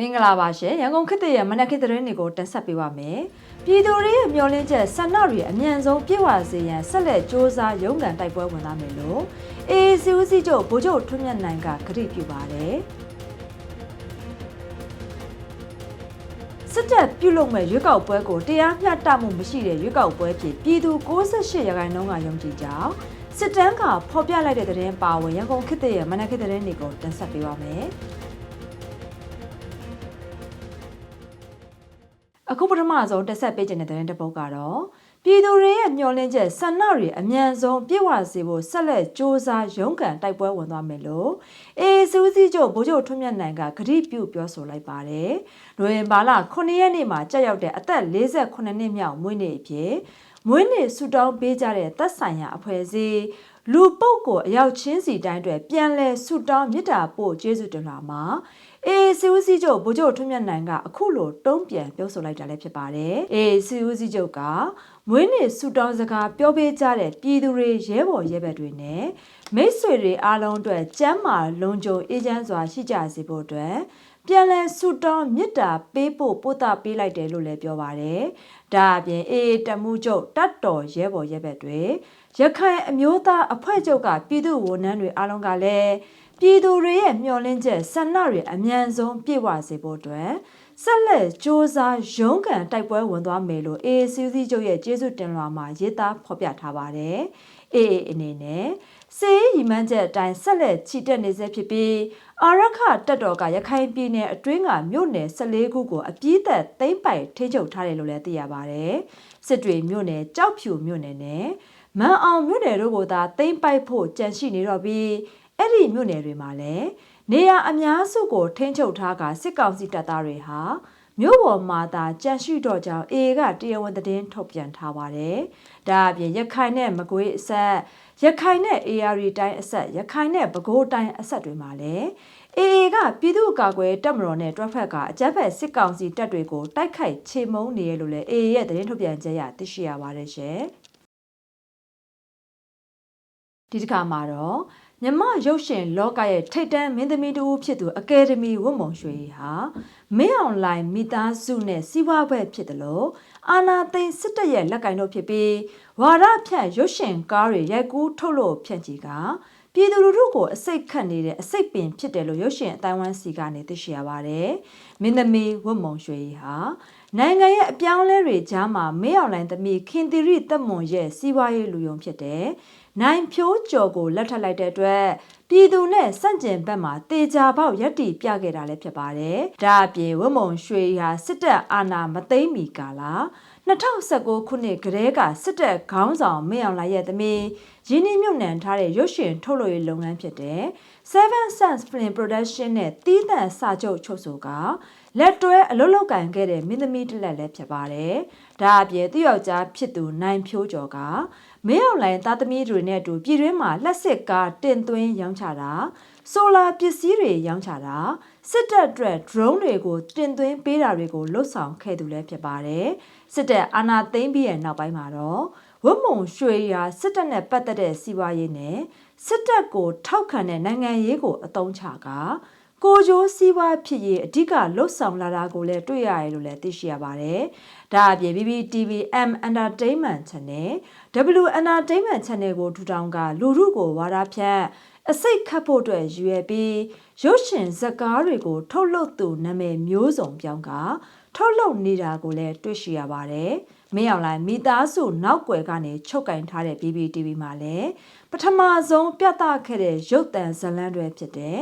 မင်္ဂလာပါရှင်ရန်ကုန်ခေတ်သစ်ရဲ့မနက်ခေတ်သတင်းတွေကိုတင်ဆက်ပေးပါမယ်ပြည်သူတွေရဲ့မျှော်လင့်ချက်ဆန္ဒတွေအမြန်ဆုံးပြည့်ဝစေရန်ဆက်လက်စ조사ရုန်းကန်တိုက်ပွဲဝင်သားမယ်လို့အေစီဦးစီးချုပ်ဗိုလ်ချုပ်ထွန်းမြတ်နိုင်ကကတိပြုပါတယ်စစ်တပ်ပြုလုပ်မဲ့ရွေးကောက်ပွဲကိုတရားမျှတမှုမရှိတဲ့ရွေးကောက်ပွဲဖြစ်ပြည်သူ68ရာခိုင်နှုန်းကယုံကြည်ကြောင်းစစ်တမ်းကဖော်ပြလိုက်တဲ့သတင်းပါဝင်ရန်ကုန်ခေတ်သစ်ရဲ့မနက်ခေတ်သတင်းတွေကိုတင်ဆက်ပေးပါမယ်။ အခုပထမဆုံးတက်ဆက်ပေးခြင်းတဲ့သတင်းတစ်ပုဒ်ကတော့ပြည်သူတွေရဲ့မျှော်လင့်ချက်ဆန္ဒတွေအမြန်ဆုံးပြည့်ဝစေဖို့ဆက်လက်စ조사ရုန်းကန်တိုက်ပွဲဝင်သွားမယ်လို့အေစူးစီးချုပ်ဗိုလ်ချုပ်ထွန်းမြတ်နိုင်ကကတိပြုပြောဆိုလိုက်ပါတယ်။နိုဝင်ဘာလ9ရက်နေ့မှာကြာရောက်တဲ့အသက်48နှစ်မြောက်မွေးနေ့အဖြစ်မွေးနေ့ဆူတောင်းပေးကြတဲ့သက်ဆိုင်ရာအဖွဲ့အစည်းလူပုတ်ကိုအရောက်ချင်းစီတိုင်းတွေပြန်လဲဆူတောင်းမြစ်တာပို့ကျေးဇူးတင်လာမှာ အေးစီဦးစီးချုပ်ဗိုလ်ချုပ်ထွန်းမြတ်နိုင်ကအခုလိုတုံးပြန်ပြောဆိုလိုက်တာလည်းဖြစ်ပါတယ်အေးစီဦးစီးချုပ်ကမွေးနေ့ဆူတောင်းစကားပြောပေးကြတဲ့ပြည်သူတွေရဲဘော်ရဲဘက်တွေနဲ့မိတ်ဆွေတွေအားလုံးအတွက်ကျမ်းမာလုံခြုံအေးချမ်းစွာရှိကြစေဖို့အတွက်ပြန်လည်ဆူတောင်းမြစ်တာပေးဖို့ပို့တာပေးလိုက်တယ်လို့လည်းပြောပါတယ်။ဒါအပြင်အေးတမှုချုပ်တတ်တော်ရဲဘော်ရဲဘက်တွေရခိုင်အမျိုးသားအဖွဲ့ချုပ်ကပြည်သူဝန်ထမ်းတွေအားလုံးကလည်း ပြည်သူတွေရဲ့မျှော်လင့်ချက်ဆန္ဒတွေအမြန်ဆုံးပြည့်ဝစေဖို့အတွက်ဆက်လက်စ조사ရုန်းကန်တိုက်ပွဲဝင်သွားမယ်လို့ AACC ချုပ်ရဲ့ကျေးဇူးတင်လွှာမှာရေးသားဖော်ပြထားပါတယ်။ AA အနေနဲ့စေးရီမန်းချက်အတိုင်းဆက်လက်ချီတက်နေစေဖြစ်ပြီးအာရခတက်တော်ကရခိုင်ပြည်နယ်အတွင်းကမြို့နယ်14ခုကိုအပြည့်သက်သိမ့်ပိုက်ထိချုပ်ထားတယ်လို့လည်းသိရပါတယ်။စစ်တွေမြို့နယ်ကြောက်ဖြူမြို့နယ်နဲ့မန်အောင်မြို့နယ်တို့ကိုသာသိမ့်ပိုက်ဖို့ကြံရှိနေတော့ပြီး အဲ့ဒီမြို့နယ်တွေမှာလည်းနေရအများစုကိုထိန်းချုပ်ထားကစစ်ကောင်စီတပ်သားတွေဟာမြို့ပေါ်မှာသာကြန့်ရှိတော့ကြောင်းအေကတရားဝင်သတင်းထုတ်ပြန်ထားပါတယ်။ဒါအပြင်ရခိုင်နဲ့မကွေးအဆက်ရခိုင်နဲ့ AR တိုင်းအဆက်ရခိုင်နဲ့ပဲခူးတိုင်းအဆက်တွေမှာလည်းအေအေကပြည်သူ့ကာကွယ်တပ်မတော်နဲ့တွဲဖက်ကအကြမ်းဖက်စစ်ကောင်စီတပ်တွေကိုတိုက်ခိုက်ချေမှုန်းနေရလို့လည်းအေအေရဲ့သတင်းထုတ်ပြန်ချက်ရသိရှိရပါတယ်ရှင်။ဒီတစ်ခါမှာတော့ မြမရုပ်ရှင်လောကရဲ့ထိတ်တန်းမင်းသမီးတူဖြစ်သူအကယ်ဒမီဝတ်မုံရွှေဟာမင်းအောင်လိုင်မိသားစုနဲ့စီးပွားဘက်ဖြစ်တယ်လို့အာနာသိန်းစစ်တပ်ရဲ့လက်ကင်တို့ဖြစ်ပြီးဝါရဖြန့်ရုပ်ရှင်ကားတွေရိုက်ကူးထုတ်လို့ဖြန့်ချီကပြည်သူလူထုကိုအစိတ်ခတ်နေတဲ့အစိတ်ပင်ဖြစ်တယ်လို့ရုပ်ရှင်အတိုင်းဝန်းစီကနေသိရှိရပါတယ်။မင်းသမီးဝတ်မုံရွှေဟာနိုင်ငံရဲ့အပြောင်းလဲတွေကြားမှာမင်းအောင်လိုင်သမီးခင်သီရိတက်မွန်ရဲ့စီးပွားရေးလူယုံဖြစ်တဲ့ နိုင်ဖြိုးကျော်ကိုလက်ထပ်လိုက်တဲ့အတွက်ပြည်သူနဲ့စန့်ကျင်ဘက်မှာတေချာပေါက်ရက်တီပြခဲ့တာလည်းဖြစ်ပါတယ်။ဒါအပြင်ဝမုံရွှေဟာစစ်တပ်အာဏာမသိမ်းမီကာလ2019ခုနှစ်ကတည်းကစစ်တပ်ခေါင်းဆောင်မင်းအောင်လှိုင်ရဲ့သမီးရင်းနှီးမြှုပ်နှံထားတဲ့ရုပ်ရှင်ထုတ်လုပ်ရေးလုပ်ငန်းဖြစ်တဲ့ Seven Suns Film Production နဲ့တီးသန့်စာချုပ်ချုပ်ဆိုကလက်တွဲအလုပ်လုပ်ကင်ခဲ့တဲ့မင်းသမီးတစ်လက်လည်းဖြစ်ပါတယ်။ဒါအပြင်သူ့ယောက်ျားဖြစ်သူနိုင်ဖြိုးကျော်က မင်းအောင်လှိုင်သားသမီးတွေနဲ့အတူပြည်တွင်းမှာလက်စစ်ကားတင်သွင်းရောင်းချတာဆိုလာပစ္စည်းတွေရောင်းချတာစစ်တပ်အတွက် drone တွေကိုတင်သွင်းပေးတာတွေကိုလှုပ်ဆောင်ခဲ့သူလည်းဖြစ်ပါတယ်စစ်တပ်အာဏာသိမ်းပြီးရဲ့နောက်ပိုင်းမှာတော့ဝတ်မုံရွှေရာစစ်တပ်နဲ့ပတ်သက်တဲ့စီးပွားရေးနဲ့စစ်တပ်ကိုထောက်ခံတဲ့နိုင်ငံရေးကိုအသုံးချက ကိုကျိုးစည်းဝါးဖြစ်ရေးအဓိကလှုပ်ဆောင်လာတာကိုလည်းတွေ့ရတယ်လို့လည်းသိရှိရပါတယ်။ဒါအပြင် BBTV M Entertainment Channel W Entertainment Channel ကိုထူထောင်ကလူထုကိုဝါဒဖြန့်အစိတ်ခတ်ဖို့အတွက်ရွယ်ပြီးရုပ်ရှင်ဇာတ်ကားတွေကို ထုတ်လုပ်သူနာမည်မျိုးစုံပြောင်းကထုတ်လုပ်နေတာကိုလည်းတွေ့ရှိရပါတယ်။မင်းအောင်လိုင်မိသားစုနောက်ွယ်ကနေချုပ်ကင်ထားတဲ့ BBTV မှာလည်းပထမဆုံးပြသခဲ့တဲ့ရုပ်သံဇလန်းတွဲဖြစ်တဲ့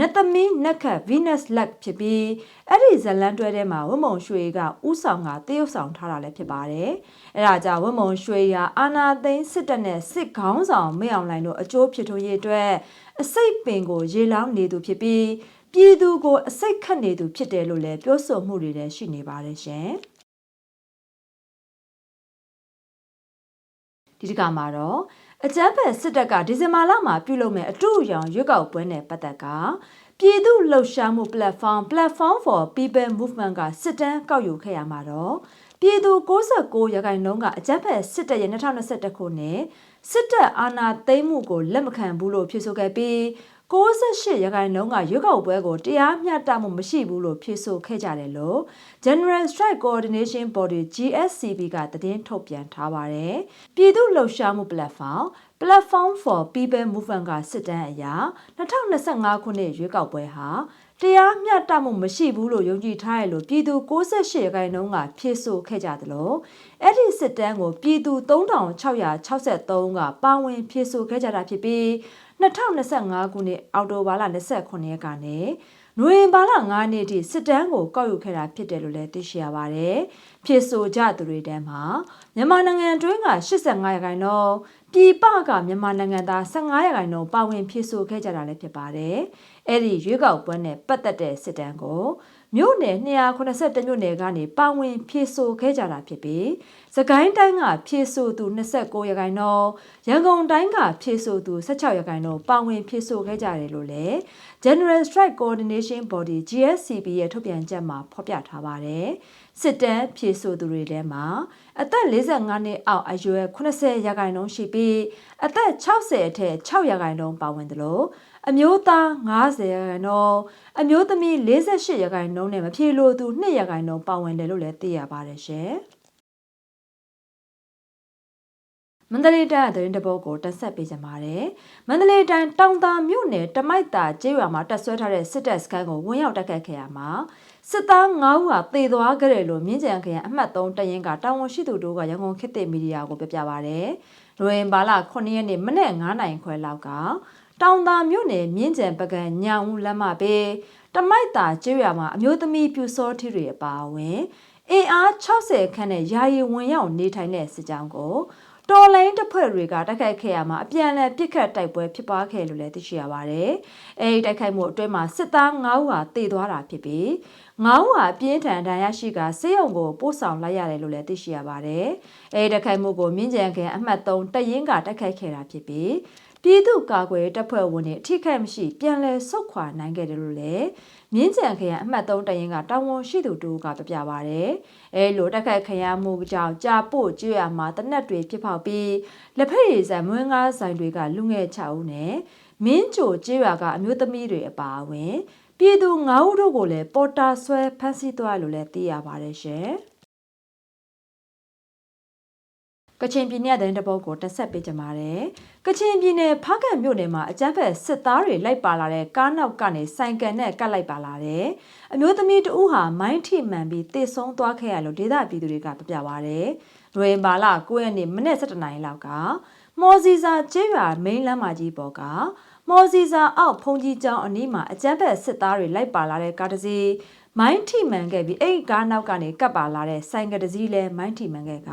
နတ်သမီးနက်ခတ် Venus Luck ဖြစ်ပြီးအဲ့ဒီဇလန်းတွဲထဲမှာဝမုံရွှေကဥဆောင်ကတရုပ်ဆောင်ထားတာလည်းဖြစ်ပါတယ်။အဲ့ဒါကြောင့်ဝမုံရွှေရာအာနာသိန်းစစ်တပ်နဲ့စစ်ခေါင်းဆောင်မင်းအောင်လိုင်တို့အကျိုးဖြစ်ထွန်းရေးအတွက်အစိတ်ပင်ကိုရေလောင်းနေသူဖြစ်ပြီးပြည်သူကိုအစိတ်ခတ်နေသူဖြစ်တယ်လို့လည်းပြောဆိုမှုတွေလည်းရှိနေပါတယ်ရှင်။ဒီတစ်ခါမှာတော့ အကြမ်းဖက်စစ်တပ်ကဒီဇင်ဘာလမှာပြုလုပ်မဲ့အတူအယောင်ရွေးကောက်ပွဲနဲ့ပတ်သက်ကပြည်သူလှုပ်ရှားမှု platform platform for people movement ကစစ်တမ်းကောက်ယူခဲ့ရမှာတော့ပြည်သူ69ရာခိုင်နှုန်းကအကြမ်းဖက်စစ်တပ်ရဲ့2021ခုနှစ်စစ်တပ်အာဏာသိမ်းမှုကိုလက်မခံဘူးလို့ဖြေဆိုခဲ့ပြီး 68ရာခိုင်နှုန်းကရွေးကောက်ပွဲကိုတရားမျှတမှုမရှိဘူးလို့ဖြေဆိုခဲ့ကြတယ်လို့ General Strike Coordination Body GSCB ကသတင်းထုတ်ပြန်ထားပါတယ်။ပြည်သူ့လှုပ်ရှားမှု platform Platform for People Movement ကစစ်တမ်းအရ2025ခုနှစ်ရွေးကောက်ပွဲဟာတရားမျှတမှုမရှိဘူးလို့ယုံကြည်ထားရလို့ပြည်သူ68ရာခိုင်နှုန်းကဖြေဆိုခဲ့ကြသလိုအဲ့ဒီစစ်တမ်းကိုပြည်သူ3663ကပါဝင်ဖြေဆိုခဲ့ကြတာဖြစ်ပြီး 2025ခုနှစ်အောက်တိုဘာလ29ရက်ကနေနိုဝင်ဘာလ9ရက်ထိစစ်တမ်းကိုကောက်ယူခဲ့တာဖြစ်တယ်လို့လည်းသိရှိရပါတယ်။ဖြစ်ဆိုကြသူတွေထဲမှာမြန်မာနိုင်ငံတွင်းက85ရာခိုင်နှုန်းပြည်ပကမြန်မာနိုင်ငံသား15ရာခိုင်နှုန်းပါဝင်ဖြစ်ဆိုခဲ့ကြတာလည်းဖြစ်ပါတယ်။အဲ့ဒီရွေးကောက်ပွဲနဲ့ပတ်သက်တဲ့စစ်တမ်းကို မြို့နယ်282မြို့နယ်ကနေပါဝင်ဖြည့်ဆို့ခဲ့ကြတာဖြစ်ပြီးစကိုင်းတိုင်းကဖြည့်ဆို့သူ29ရာခိုင်နှုန်းရန်ကုန်တိုင်းကဖြည့်ဆို့သူ16ရာခိုင်နှုန်းပါဝင်ဖြည့်ဆို့ခဲ့ကြတယ်လို့လည်း General Strike Coordination Body GSCB ရဲ့ထုတ်ပြန်ချက်မှာဖော်ပြထားပါတယ်စစ်တမ်းဖြည့်ဆို့သူတွေထဲမှာအသက်45နှစ်အောက်အရွယ်80ရာခိုင်နှုန်းရှိပြီးအသက်60အထက်6ရာခိုင်နှုန်းပါဝင်တယ်လို့ အမျိုးသား90ရာခိုင်နှုန်းအမျိုးသမီး48ရာခိုင်နှုန်းနဲ့မဖြေလို့သူ2ရာခိုင်နှုန်းပါဝင်တယ်လို့လည်းသိရပါတယ်ရှင်မန္တလေးတိုင်းသတင်းတပုတ်ကိုတက်ဆက်ပေးကြပါမယ်။မန္တလေးတိုင်းတောင်သာမြို့နယ်တမိုက်တာကျေးရွာမှာတက်ဆွဲထားတဲ့စစ်တပ်စခန်းကိုဝင်ရောက်တက်ခတ်ခဲ့ရမှာစစ်သား9ဦးဟာတေသွားကြတယ်လို့မြင်းကြံခရိုင်အမှတ်3တရင်ကတာဝန်ရှိသူတို့ကရန်ကုန်ခေတ်သစ်မီဒီယာကိုပြပြပါဗျ။လွင်ဘာလ9ရက်နေ့မနေ့9နိုင်ခွဲလောက်က တောင်သာမြို့နယ်မြင်းကြံပကံညောင်ဦးလမ်းမပဲတမိုက်တာကျေးရွာမှာအမျိုးသမီးပြူစောထီတွေအပါအဝင်အင်အား60ခန့်နဲ့ယာယီဝင်ရောက်နေထိုင်တဲ့စစ်ကြောင်းကိုတော်လိုင်းတပ်ဖွဲ့တွေကတိုက်ခိုက်ခဲ့ရမှာအပြန်အလှန်ပစ်ခတ်တိုက်ပွဲဖြစ်ပွားခဲ့လို့လည်းသိရှိရပါတယ်။အဲဒီတိုက်ခိုက်မှုအတွင်းမှာစစ်သား9ဦးဟာတေသွားတာဖြစ်ပြီး9ဦးဟာပြင်းထန်ဒဏ်ရာရှိကဆေးရုံကိုပို့ဆောင်လိုက်ရတယ်လို့လည်းသိရှိရပါတယ်။အဲဒီတိုက်ခိုက်မှုကိုမြင်းကြံခန်အမှတ်3တရင်ကတိုက်ခိုက်ခဲ့တာဖြစ်ပြီး ပြည်သူ့ကာကွယ်တပ်ဖွဲ့ဝင်တွေအထိခိုက်မရှိပြန်လည်ဆုတ်ခွာနိုင်ခဲ့တယ်လို့လည်းမြင်းကြံခရံအမှတ်3တရင်ကတာဝန်ရှိသူတို့ကပြပြပါဗျ။အဲလိုတက်ခတ်ခရံမှုကြောင့်ကြာပို့ကျွရမှာတနက်တွေဖြစ်ပေါက်ပြီးလက်ဖက်ရည်ဆိုင်မွေးငါးဆိုင်တွေကလူငယ်6ဦးနဲ့မင်းချိုကျွရကအမျိုးသမီးတွေအပါအဝင် ပြည်သူ9ဦးတို့ကိုလည်းပေါ်တာဆွဲဖမ်းဆီးသွားလို့လည်းသိရပါတယ်ရှင်။ ကချင်ပြည်နယ်တဲ့တပုတ်ကိုတက်ဆက်ပေးကြပါတယ်။ကချင်ပြည်နယ်ဖားကန့်မြို့နယ်မှာအကြမ်းဖက်စစ်သားတွေလိုက်ပါလာတဲ့ကားနောက်ကနေဆိုင်ကန်နဲ့ကတ်လိုက်ပါလာတယ်။အမျိုးသမီးတဦးဟာမိုင်းထိမှန်ပြီးတေဆုံးသွားခဲ့ရလို့ဒေသပြည်သူတွေကပြပြပါရတယ်။ဒွေမာလာ9ရက်နေ့မနေ့7နာရီလောက်ကမော်စီစာကျေးရွာမိန်းလမ်းမကြီးပေါ်ကမော်စီစာအောက်ဖုန်ကြီးကျောင်းအနီးမှာအကြမ်းဖက်စစ်သားတွေလိုက်ပါလာတဲ့ကားတစ်စီး မိုင်းထိမှန်ခဲ့ပြီးအဲ့ဒီကားနောက်ကနေကပ်ပါလာတဲ့ဆိုင်ကတစည်းလဲမိုင်းထိမှန်ခဲ့က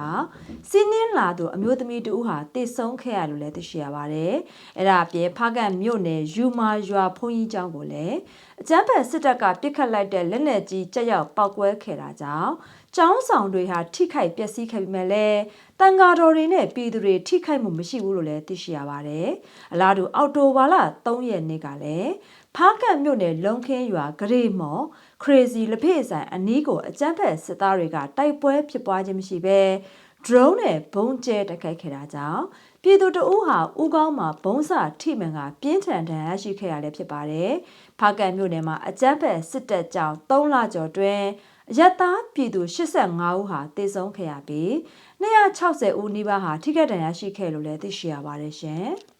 စီးနင်းလာသူအမျိုးသမီးတူဟာတိတ်ဆုံးခဲ့ရလို့လည်းသိရှိရပါတယ်။အဲ့ဒါအပြင်ဖားကန်မြို့နယ်ယူမာရွာဖုန်ကြီးကျောင်းကိုလည်းအကြမ်းဖက်စစ်တပ်ကပစ်ခတ်လိုက်တဲ့လက်နက်ကြီးကြက်ရောက်ပောက်ကွဲခဲ့တာကြောင့်ကျောင်းဆောင်တွေဟာထိခိုက်ပျက်စီးခဲ့ပြီးမှလည်းတန်ဃာတော်တွေနဲ့ပြည်သူတွေထိခိုက်မှုမရှိဘူးလို့လည်းသိရှိရပါတယ်။အလားတူအော်တိုဘာလ3ရက်နေ့ကလည်းဖားကန့်မြို့နယ်လုံခင်းရွာဂရေမော် crazy လက်ဖေးဆိုင်အနီးကိုအကြမ်းဖက်စစ်သားတွေကတိုက်ပွဲဖြစ်ပွားခြင်းမရှိဘဲ drone နဲ့ဘုံကျဲတိုက်ခိုက်ခဲ့တာကြောင့်ပြည်သူတအုပ်ဟာဥကောင်းမှာဘုံစာထိမှန်ကပြင်းထန်ဒဏ်ရာရှိခဲ့ရလည်းဖြစ်ပါတယ်။ဖားကန်မြို့နယ်မှာအကြမ်းဖက်စစ်တပ်ကြောင့်3လကျော်တွင်အယက်သားပြည်သူ85ဦးဟာတေဆုံးခဲ့ရပြီး260ဦးနီးပါးဟာထိခိုက်ဒဏ်ရာရှိခဲ့လို့လည်းသိရှိရပါတယ်ရှင်။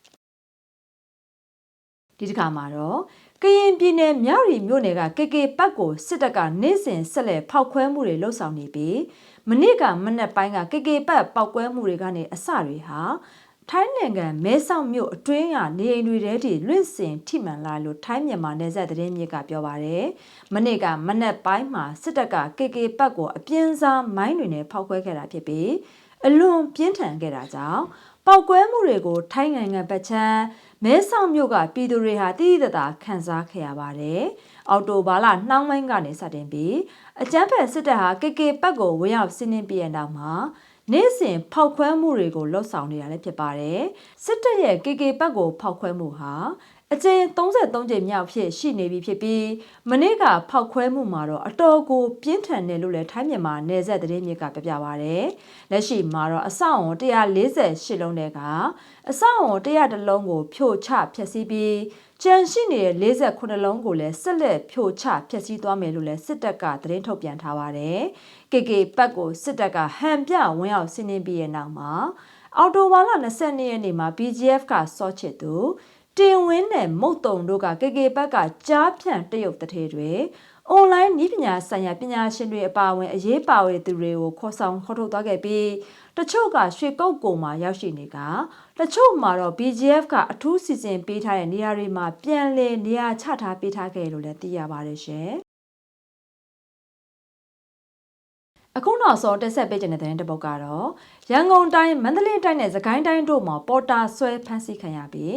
ဒီတစ်ခါမှာတော့ ကရင်ပြည်နယ်မြရီမြို့နယ်ကကေကေပတ်ကိုစစ်တပ်ကနေ့စဉ်ဆက်လက်ဖောက်ခွဲမှုတွေလှုပ်ဆောင်နေပြီးမနေ့ကမနက်ပိုင်းကကေကေပတ်ပောက်ကွဲမှုတွေကနေအစတွေဟာထိုင်းနိုင်ငံမဲဆောက်မြို့အတွင်းကနေအိမ်တွေထဲထိလွင့်စင်ထိမှန်လာလို့ထိုင်းမြန်မာနယ်စပ်သတင်းမြစ်ကပြောပါရယ်မနေ့ကမနက်ပိုင်းမှာစစ်တပ်ကကေကေပတ်ကိုအပြင်းစားမိုင်းတွေနဲ့ဖောက်ခွဲခဲ့တာဖြစ်ပြီးအလွန်ပြင်းထန်ခဲ့တာကြောင့် ပောက်ကွဲမှုတွေကို ထိုင်းနိုင်ငံဘက်ချမ်းမဲဆောက်မြို့ကပြည်သူတွေဟာတည်တည်သာခံစားခဲ့ရပါတယ်။အော်တိုဘာလနှောင်းပိုင်းကနေစတင်ပြီးအကြမ်းဖက်စစ်တပ်ဟာကေကေပတ်ကိုဝေရောက်စီးနင်းပြရနောက်မှာနေ့စဉ်ဖောက်ခွဲမှုတွေကိုလှုပ်ဆောင်နေတာလည်းဖြစ်ပါတယ်။စစ်တပ်ရဲ့ကေကေပတ်ကိုဖောက်ခွဲမှုဟာ အကြိမ်33ကြိမ်မြောက်ဖြစ်ရှိနေပြီဖြစ်ပြီးမနေ့ကဖောက်ခွဲမှုမှာတော့အတော်ကိုပြင်းထန်တယ်လို့လည်းထိုင်းမြန်မာနယ်စပ်သတင်းမြစ်ကပြပြပါဗျ။လက်ရှိမှာတော့အဆောက်အုံ148လုံးတဲကအဆောက်အုံ100လုံးကိုဖြိုချဖျက်ဆီးပြီးကြံရှိနေတဲ့48လုံးကိုလည်းဆက်လက်ဖြိုချဖျက်ဆီးသွားမယ်လို့လည်းစစ်တပ်ကသတင်းထုတ်ပြန်ထားပါတယ်။ KK ပတ်ကိုစစ်တပ်ကဟန်ပြဝင်ရောက်ဆင်းနှင်းပြီးရဲ့နောက်မှာအော်တိုဘာလ22ရက်နေ့မှာ BGF ကစောချစ်သူ တင်ဝင်းနဲ့မုတ်တုံတို့က KK ဘက်ကကြားဖြန့်တရုတ်တထေတွေအွန်လိုင်းနည်းပညာဆိုင်ရာပညာရှင်တွေအပါအဝင်အရေးပါဝင်သူတွေကိုခေါ်ဆောင်ခေါ်ထုတ်သွားခဲ့ပြီးတချို့ကရွှေကုတ်ကုံမှာရောက်ရှိနေကတချို့မှာတော့ BGF ကအထူးစီစဉ်ပေးထားတဲ့နေရာတွေမှာပြန်လည်နေရာချထားပေးထားခဲ့လို့လည်းသိရပါတယ်ရှင်အခုနောက်ဆုံးတက်ဆက်ပေးခြင်းတဲ့တဲ့တပုတ်ကတော့ရန်ကုန်တိုင်းမန္တလေးတိုင်းနဲ့စကိုင်းတိုင်းတို့မှာပေါ်တာဆွဲဖမ်းဆီးခံရပြီး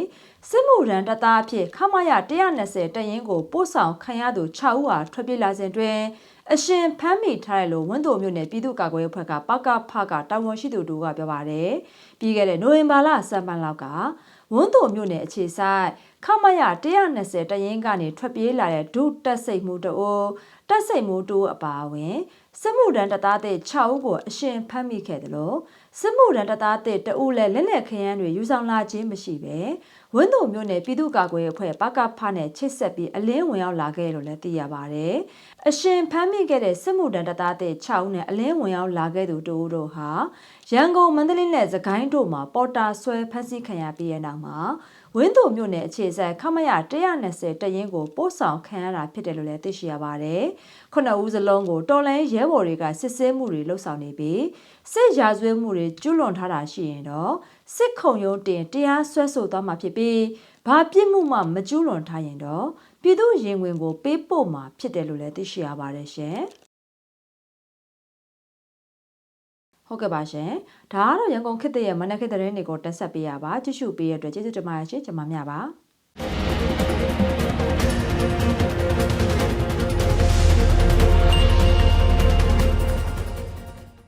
စစ်မှုရန်တပ်သားအဖြစ်ခမရ120တရင်ကိုပို့ဆောင်ခံရသူ6ဦးဟာထွက်ပြေးလာစဉ်တွင်အရှင်ဖမ်းမိထားတယ်လို့ဝန်တိုမြို့နယ်ပြည်သူ့ကာကွယ်ရေးအဖွဲ့ကပကဖကတာဝန်ရှိသူတို့ကပြောပါတယ်။ပြီးခဲ့တဲ့နိုဝင်ဘာလစံပန်လောက်ကဝန်တိုမြို့နယ်အခြေဆိုင်ခမရ120တရင်ကနေထွက်ပြေးလာတဲ့ဒုတက်စိတ်မှုတို့တက်စိတ်မှုတို့အပါအဝင်စစ်မှုရန်တပ်သားတဲ့6ဦးကိုအရှင်ဖမ်းမိခဲ့တယ်လို့စစ်မှုရန်တပ်သားတဲ့တအုပ်လည်းလက်လက်ခရမ်းတွေယူဆောင်လာခြင်းမရှိပဲ ဝင်းတုံမျိုးနယ်ပြည်သူ့ကာကွယ်ရေးအဖွဲ့ပကဖနဲ့ချိတ်ဆက်ပြီးအလင်းဝင်ရောက်လာခဲ့လို့လည်းသိရပါတယ်။အရှင်ဖမ်းမိခဲ့တဲ့စစ်မှုတန်းတပ်သားတဲ့6ဦးနဲ့အလင်းဝင်ရောက်လာခဲ့သူတို့တို့ဟာရန်ကုန်မန္တလေးနဲ့စကိုင်းတို့မှာပေါ်တာဆွဲဖမ်းဆီးခံရပြီးတဲ့နောက်မှာဝင်းတုံမြို့နယ်အခြေစိုက်ခမရ120တရင်ကိုပို့ဆောင်ခံရတာဖြစ်တယ်လို့လည်းသိရှိရပါတယ်။ခုနှစ်ဦးစလုံးကိုတော်လိုင်းရဲဘော်တွေကစစ်ဆေးမှုတွေလှုပ်ဆောင်နေပြီးစစ်ရာဇဝတ်မှုတွေကျူးလွန်ထားတာရှိရင်တော့ စစ်ခုံရုံးတင်တရားစွဲဆိုသွားမှာဖြစ်ပြီးဘာပြစ်မှုမှမကျူးလွန်ထားရင်တော့ပြည်သူရင်ဝင်ကိုပေးပို့မှာဖြစ်တယ်လို့လည်းသိရှိရပါတယ်ရှင်။ဟုတ်ကဲ့ပါရှင်။ဒါကတော့ရန်ကုန်ခေတ်သစ်ရဲ့မနက်ခေတ်သတင်းတွေကိုတက်ဆက်ပေးရပါကြည့်ရှုပေးရတဲ့အတွက်ကျေးဇူးတင်ပါတယ်ရှင်။ကျွန်မများပါ။